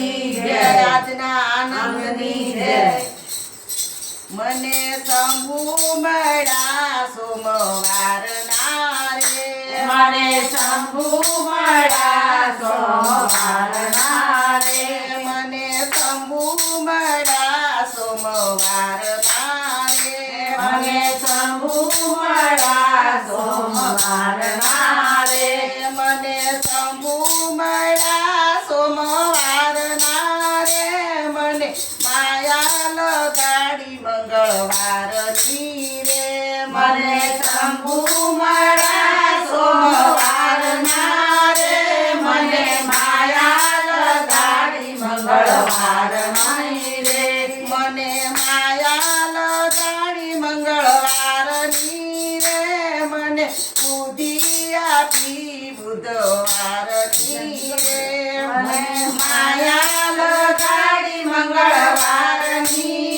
આનંદની જય. આજના આનંદની જય. મને શંભુ મળ્યા સોમવાર ના રે. મને શંભુ મળ્યા સોમવારના રે. મને શંભુ મળ્યા સોમવાર ના રે. મને શંભુ મળ્યા સોમવારના મને શંભુ મળ્યા રે. મને માયા લગાડી મંગળવાર નહીં રે. મને માયા લગાડી મંગળવારની રે. મને બુદ્ધિ આપી મને માયા લગાડી મંગળવારની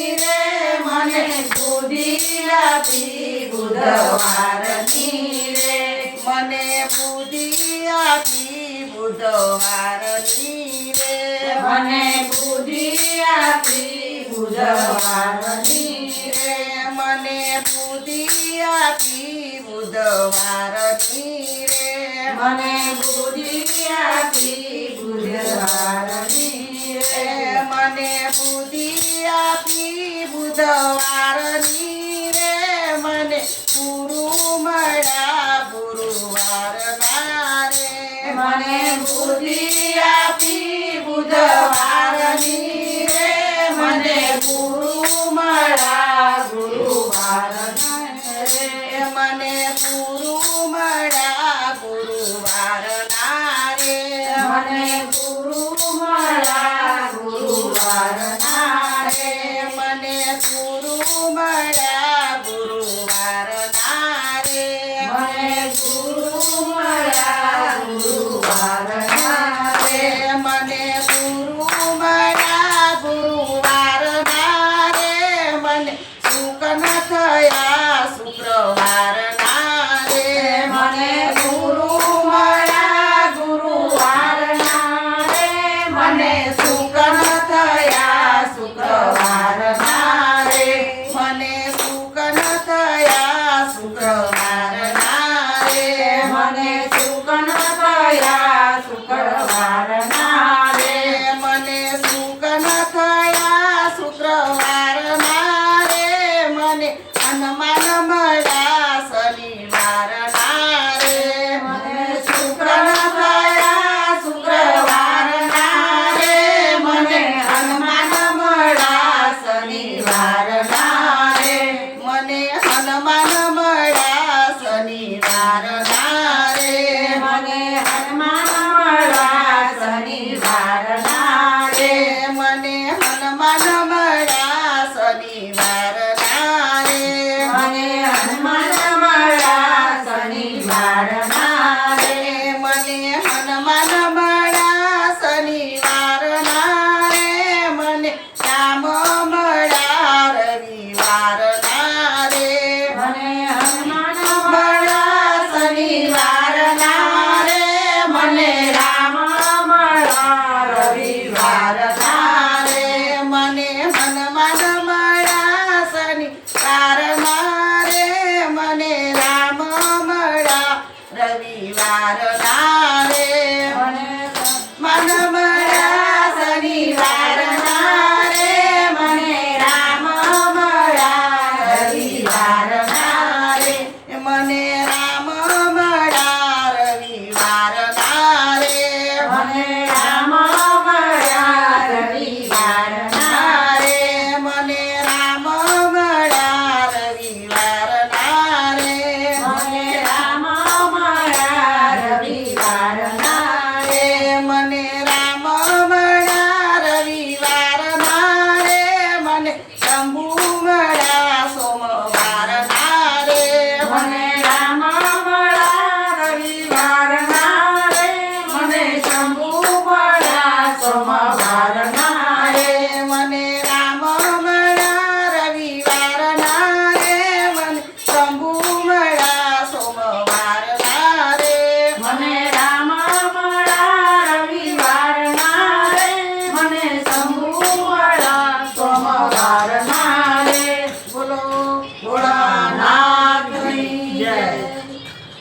આપી બુધવારની રે મને બુદ્ધિ આપી બુધવારની રે મને બુદ્ધિ આપી બુધવારની રે મને બુદ્ધિ આપી બુધવારની રે મને બુદ્ધિ આપી બુધવારની રે મને બુદ્ધિ આપી બુધવારની રે સવાર મારે મને હનુમાન મળ્યા શનિવાર નારે મને શુક્ર થયા શુક્રવાર નારે મને હનુમાન મળ્યા શનિવાર